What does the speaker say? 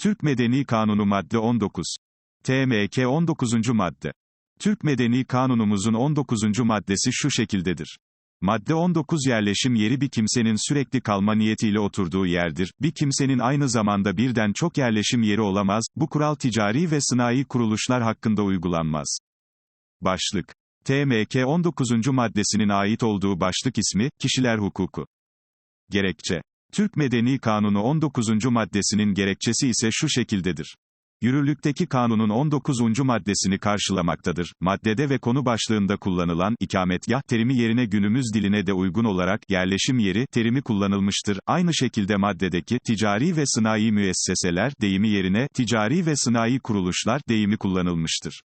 Türk Medeni Kanunu Madde 19. TMK 19. Madde. Türk Medeni Kanunumuzun 19. maddesi şu şekildedir. Madde 19 yerleşim yeri bir kimsenin sürekli kalma niyetiyle oturduğu yerdir. Bir kimsenin aynı zamanda birden çok yerleşim yeri olamaz. Bu kural ticari ve sınai kuruluşlar hakkında uygulanmaz. Başlık. TMK 19. maddesinin ait olduğu başlık ismi, kişiler hukuku. Gerekçe. Türk Medeni Kanunu 19. maddesinin gerekçesi ise şu şekildedir. Yürürlükteki kanunun 19. maddesini karşılamaktadır. Maddede ve konu başlığında kullanılan ikametgah terimi yerine günümüz diline de uygun olarak yerleşim yeri terimi kullanılmıştır. Aynı şekilde maddedeki ticari ve sınai müesseseler deyimi yerine ticari ve sınai kuruluşlar deyimi kullanılmıştır.